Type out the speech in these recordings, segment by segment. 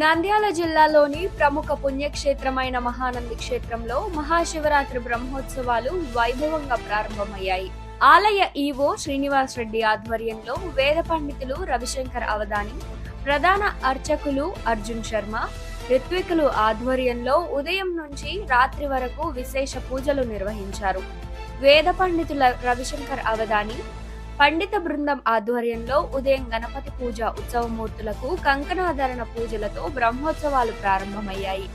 నంద్యాల జిల్లాలోని ప్రముఖ పుణ్యక్షేత్రమైన మహానంది క్షేత్రంలో మహాశివరాత్రి బ్రహ్మోత్సవాలు వైభవంగా ప్రారంభమయ్యాయి. ఆలయ ఈవో శ్రీనివాస్ రెడ్డి ఆధ్వర్యంలో వేద పండితులు రవిశంకర్ అవధాని ప్రధాన అర్చకులు అర్జున్ శర్మ ఋత్వికులు ఆధ్వర్యంలో ఉదయం నుంచి రాత్రి వరకు విశేష పూజలు నిర్వహించారు. వేద పండితుల రవిశంకర్ అవధాని పండిత బృందం ఆధ్వర్యంలో ఉదయం గణపతి పూజ ఉత్సవమూర్తులకు కంకణాధరణ పూజలతో బ్రహ్మోత్సవాలు ప్రారంభమయ్యాయి.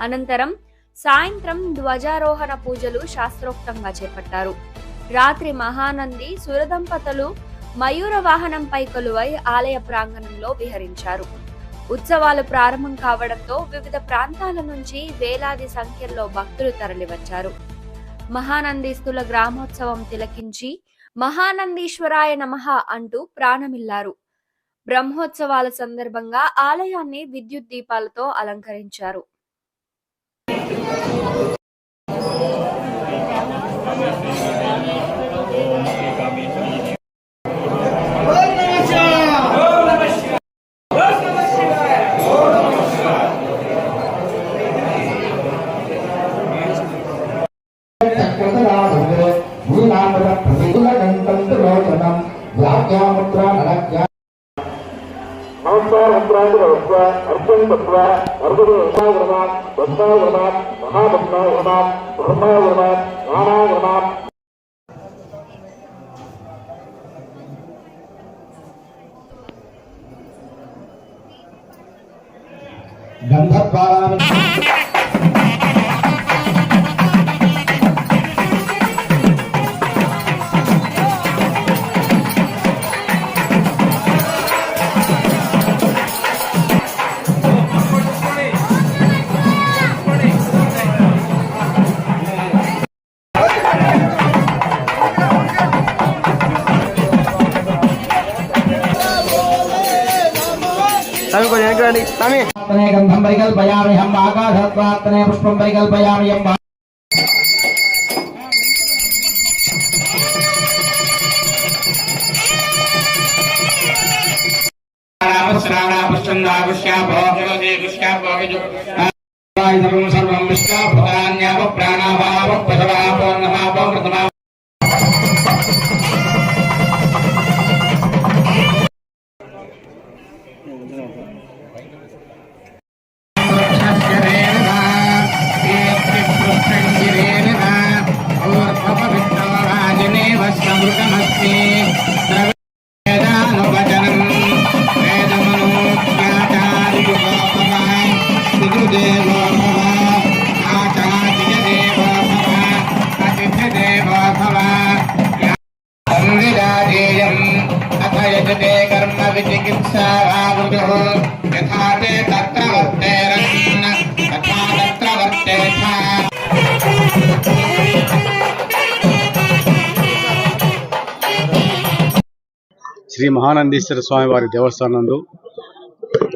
అనంతరం సాయంత్రం ధ్వజారోహణ పూజలు శాస్త్రోక్తంగా చేపట్టారు. రాత్రి మహానంది సురదంపతులు మయూర వాహనంపై కొలువై ఆలయ ప్రాంగణంలో విహరించారు. ఉత్సవాలు ప్రారంభం కావడంతో వివిధ ప్రాంతాల నుంచి వేలాది సంఖ్యలో భక్తులు తరలివచ్చారు. మహానందీస్తుల గ్రామోత్సవం తిలకించి మహానందీశ్వరాయ నమః అంటూ ప్రాణమిల్లారు. బ్రహ్మోత్సవాల సందర్భంగా ఆలయాన్ని విద్యుత్ దీపాలతో అలంకరించారు. ராஜாமுத்ரா நடக்கா நமஸ்காரமுத்ராந்து வளர்ப்ப அர்ஜன் பத்வ அர்ஜுன உமாகிரமான் பத்மாகிரமான் மகாபத்மாகிரமான் பிரம்மாகிரமான் ராமாகிரமான் गंधर्वाराम రండి స్వామి ఆత్మనే గంధం పరికల్పయామి హం ఆకాశత్వాత్మనే పుష్పం పరికల్పయామి హం సర్వం విష్ణాభూతాన్యావ ప్రాణాభావ పశవాపో నమాపో ప్రథమా కర్మ విచికిత్సా యథా తే తత్ర వర్తేరన్న తథా తత్ర వర్తేథ శ్రీ మహానందీశ్వర స్వామి వారి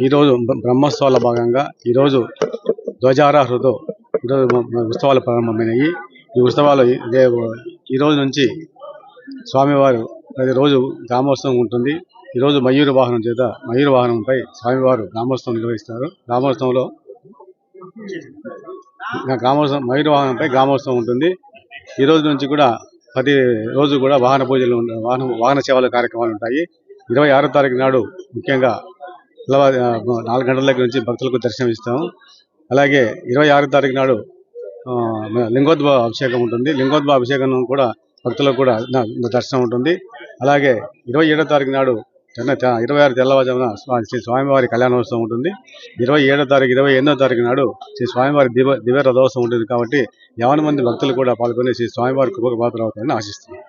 ఈరోజు బ్రహ్మోత్సవాల భాగంగా ఈరోజు ధ్వజారాహుతో ఈరోజు ఉత్సవాలు ప్రారంభమైనాయి. ఈ ఉత్సవాలు ఈ- రోజు నుంచి స్వామివారు ప్రతిరోజు గ్రామోత్సవం ఉంటుంది. ఈరోజు మయూరు వాహనం చేత మయూరు వాహనంపై స్వామివారు గ్రామోత్సవం నిర్వహిస్తారు. గ్రామోత్సవంలో గ్రామోత్సవం మయూరు వాహనంపై గ్రామోత్సవం ఉంటుంది. ఈ రోజు నుంచి కూడా ప్రతి రోజు కూడా వాహన పూజలు వాహన వాహన సేవల కార్యక్రమాలు ఉంటాయి. ఇరవై ఆరో తారీఖు నాడు ముఖ్యంగా నాలుగు గంటల నుంచి భక్తులకు దర్శనం ఇస్తాము అలాగే ఇరవై ఆరో తారీఖు నాడు లింగోద్భవ అభిషేకం ఉంటుంది. లింగోద్భవ అభిషేకం కూడా భక్తులకు కూడా దర్శనం ఉంటుంది. అలాగే ఇరవై ఏడో తారీఖు నాడు ఇరవై ఆరు తెల్లవారుజామున శ్రీ స్వామివారి కళ్యాణోత్సవం ఉంటుంది. ఇరవై ఏడో తారీఖు ఇరవై ఎనిమిదో తారీఖు నాడు శ్రీ స్వామివారి దివ దివ్య రథోత్సవం ఉంటుంది కాబట్టి యావన మంది భక్తులు కూడా పాల్గొని శ్రీ స్వామివారి కృపకు పాత్ర అవుతారని ఆశిస్తున్నాను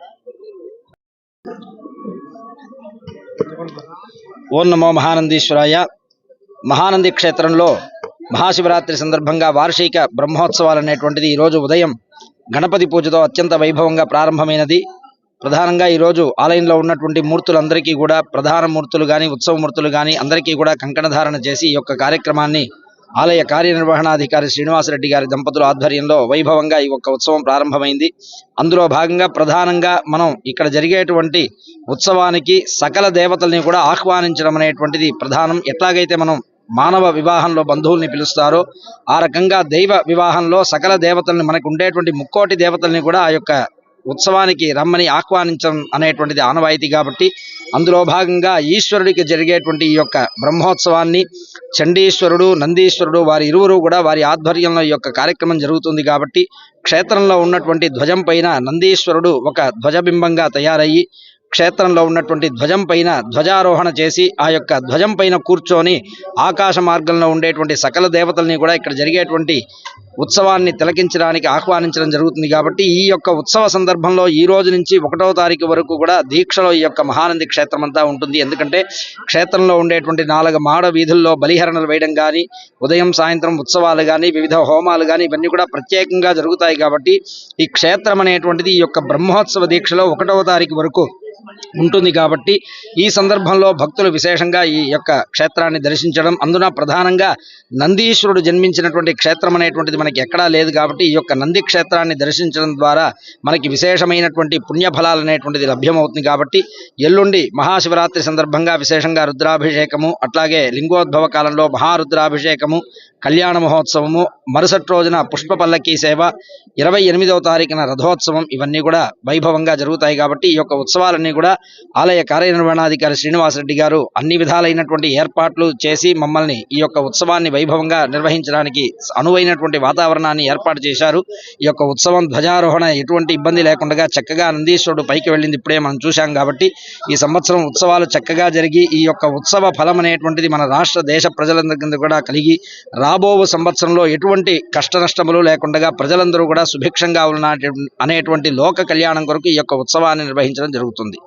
ఓం నమో మహానందీశ్వరాయ. మహానంది క్షేత్రంలో మహాశివరాత్రి సందర్భంగా వార్షిక బ్రహ్మోత్సవాలు అనేటువంటిది ఈరోజు ఉదయం గణపతి పూజతో అత్యంత వైభవంగా ప్రారంభమైనది. ప్రధానంగా ఈరోజు ఆలయంలో ఉన్నటువంటి మూర్తులందరికీ కూడా ప్రధాన మూర్తులు కానీ ఉత్సవ మూర్తులు కానీ అందరికీ కూడా కంకణధారణ చేసి ఈ యొక్క కార్యక్రమాన్ని ఆలయ కార్యనిర్వహణాధికారి శ్రీనివాసరెడ్డి గారి దంపతుల ఆధ్వర్యంలో వైభవంగా ఈ యొక్క ఉత్సవం ప్రారంభమైంది. అందులో భాగంగా ప్రధానంగా మనం ఇక్కడ జరిగేటువంటి ఉత్సవానికి సకల దేవతల్ని కూడా ఆహ్వానించడం అనేటువంటిది ప్రధానం. ఎట్లాగైతే మనం మానవ వివాహంలో బంధువుల్ని పిలుస్తారో ఆ రకంగా దైవ వివాహంలో సకల దేవతల్ని మనకు ఉండేటువంటి ముక్కోటి దేవతల్ని కూడా ఆ యొక్క ఉత్సవానికి రమ్మని ఆహ్వానించడం అనేటువంటిది ఆనవాయితీ కాబట్టి అందులో భాగంగా ఈశ్వరుడికి జరిగేటువంటి ఈ యొక్క బ్రహ్మోత్సవాన్ని చండీశ్వరుడు నందీశ్వరుడు వారి ఇరువురు కూడా వారి ఆధ్వర్యంలో ఈ యొక్క కార్యక్రమం జరుగుతుంది కాబట్టి క్షేత్రంలో ఉన్నటువంటి ధ్వజం పైన నందీశ్వరుడు ఒక ధ్వజబింబంగా తయారయ్యి క్షేత్రంలో ఉన్నటువంటి ధ్వజం పైన ధ్వజారోహణ చేసి ఆ యొక్క ధ్వజం పైన కూర్చొని ఆకాశ మార్గంలో ఉండేటువంటి సకల దేవతల్ని కూడా ఇక్కడ జరిగేటువంటి ఉత్సవాన్ని తిలకించడానికి ఆహ్వానించడం జరుగుతుంది కాబట్టి ఈ యొక్క ఉత్సవ సందర్భంలో ఈ రోజు నుంచి ఒకటో తారీఖు వరకు కూడా దీక్షలో ఈ యొక్క మహానంది క్షేత్రం అంతా ఉంటుంది. ఎందుకంటే క్షేత్రంలో ఉండేటువంటి నాలుగు మాడ వీధుల్లో బలిహరణలు వేయడం కానీ ఉదయం సాయంత్రం ఉత్సవాలు కానీ వివిధ హోమాలు కానీ ఇవన్నీ కూడా ప్రత్యేకంగా జరుగుతాయి కాబట్టి ఈ క్షేత్రం అనేటువంటిది ఈ యొక్క బ్రహ్మోత్సవ దీక్షలో ఒకటవ తారీఖు వరకు ఉంటుంది కాబట్టి ఈ సందర్భంలో భక్తులు విశేషంగా ఈ యొక్క క్షేత్రాన్ని దర్శించడం అందున ప్రధానంగా నందీశ్వరుడు జన్మించినటువంటి క్షేత్రం అనేటువంటిది మనకి ఎక్కడా లేదు కాబట్టి ఈ యొక్క నంది క్షేత్రాన్ని దర్శించడం ద్వారా మనకి విశేషమైనటువంటి పుణ్యఫలాలు అనేటువంటిది లభ్యమవుతుంది కాబట్టి ఎల్లుండి మహాశివరాత్రి సందర్భంగా విశేషంగా రుద్రాభిషేకము అట్లాగే లింగోద్భవ కాలంలో మహారుద్రాభిషేకము కళ్యాణ మహోత్సవము మరుసటి రోజున పుష్ప పల్లకీ సేవ ఇరవై ఎనిమిదవ తారీఖున రథోత్సవం ఇవన్నీ కూడా వైభవంగా జరుగుతాయి కాబట్టి ఈ యొక్క ఉత్సవాలన్నీ కూడా ఆలయ కార్యనిర్వహణాధికారి శ్రీనివాసరెడ్డి గారు అన్ని విధాలైనటువంటి ఏర్పాట్లు చేసి మమ్మల్ని ఈ యొక్క ఉత్సవాన్ని వైభవంగా నిర్వహించడానికి అనువైనటువంటి వాతావరణాన్ని ఏర్పాటు చేశారు. ఈ యొక్క ఉత్సవం ధ్వజారోహణ ఎటువంటి ఇబ్బంది లేకుండా చక్కగా నందీశ్వరుడు పైకి వెళ్ళింది ఇప్పుడే మనం చూశాం కాబట్టి ఈ సంవత్సరం ఉత్సవాలు చక్కగా జరిగి ఈ యొక్క ఉత్సవ ఫలం అనేటువంటిది మన రాష్ట్ర దేశ ప్రజలందరికీ కూడా కలిగి రాబో సంవత్సరంలో ఎటువంటి కష్ట నష్టములు లేకుండా ప్రజలందరూ కూడా సుభిక్షంగా ఉన్న అనేటువంటి లోక కళ్యాణం కొరకు ఈ యొక్క ఉత్సవాన్ని నిర్వహించడం జరుగుతుంది.